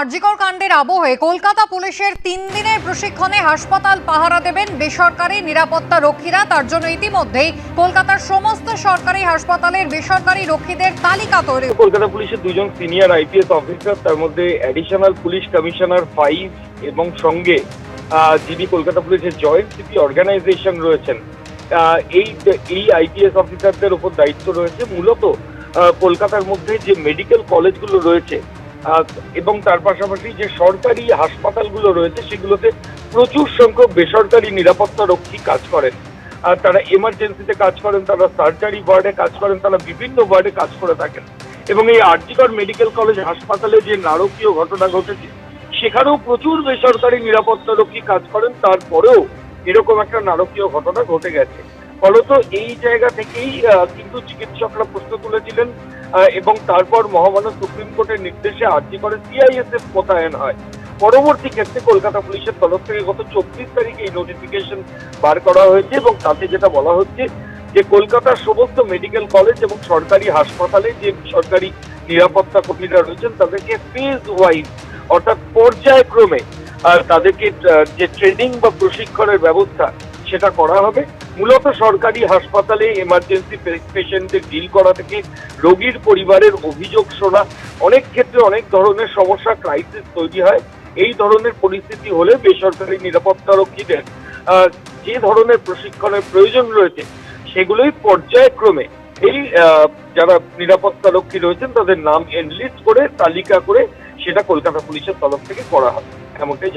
আরজিকর কাণ্ডের আবহে কলকাতা পুলিশের তিন দিনের প্রশিক্ষণে হাসপাতাল পাহারা দেবেন বেসরকারি নিরাপত্তা রক্ষীরা। তার জন্য ইতিমধ্যেই কলকাতার সমস্ত সরকারি হাসপাতালের বেসরকারি রক্ষীদের তালিকা তৈরি। কলকাতা পুলিশের দুজন সিনিয়র আইপিএস অফিসার, তার মধ্যে অ্যাডিশনাল পুলিশ কমিশনার ফাইভ এবং সঙ্গে যিনি কলকাতা পুলিশের জয়েন্ট সিটি অর্গানাইজেশন রয়েছেন এই এই আইপিএস অফিসারদের উপর দায়িত্ব রয়েছে। মূলত কলকাতার মধ্যে যে মেডিকেল কলেজগুলো রয়েছে এবং তার পাশাপাশি যে সরকারি হাসপাতালগুলো রয়েছে, সেগুলোতে প্রচুর সংখ্যক বেসরকারি নিরাপত্তা রক্ষী কাজ করেন। আর তারা এমার্জেন্সিতে কাজ করেন, তারা সার্জারি ওয়ার্ডে কাজ করেন, তারা বিভিন্ন ওয়ার্ডে কাজ করে থাকেন। এবং এই আরজিকর মেডিকেল কলেজ হাসপাতালে যে নারকীয় ঘটনা ঘটেছে, সেখানেও প্রচুর বেসরকারি নিরাপত্তা রক্ষী কাজ করেন। তারপরেও এরকম একটা নারকীয় ঘটনা ঘটে গেছে। ফলত এই জায়গা থেকেই কিন্তু চিকিৎসকরা প্রশ্ন তুলেছিলেন এবং তারপর মহামান্য সুপ্রিম কোর্টের নির্দেশে আর্জি করে সিআইএসএফ মোতায়েন হয়। পরবর্তী ক্ষেত্রে কলকাতা পুলিশের তরফ থেকে গত চব্বিশ তারিখে এই নোটিফিকেশন বার করা হয়েছে এবং তাতে যেটা বলা হচ্ছে যে কলকাতার সমস্ত মেডিকেল কলেজ এবং সরকারি হাসপাতালে যে সরকারি নিরাপত্তা কর্মীরা রয়েছেন, তাদেরকে ফেজ ওয়াইজ অর্থাৎ পর্যায়ক্রমে তাদেরকে যে ট্রেনিং বা প্রশিক্ষণের ব্যবস্থা সেটা করা হবে। মূলত সরকারি হাসপাতালে এমার্জেন্সি পেশেন্টদের ডিল করা থেকে রোগীর পরিবারের অভিযোগ শোনা। অনেক ক্ষেত্রে অনেক ধরনের সমস্যা ক্রাইসিস তৈরি হয়। এই ধরনের পরিস্থিতি হলে বেসরকারি নিরাপত্তা রক্ষীদের আহ, যে ধরনের প্রশিক্ষণের প্রয়োজন রয়েছে সেগুলোই পর্যায়ক্রমে এই যারা নিরাপত্তা রক্ষী রয়েছেন তাদের নাম এনলিস্ট করে তালিকা করে সেটা কলকাতা পুলিশের তরফ থেকে করা হবে। এমনটাই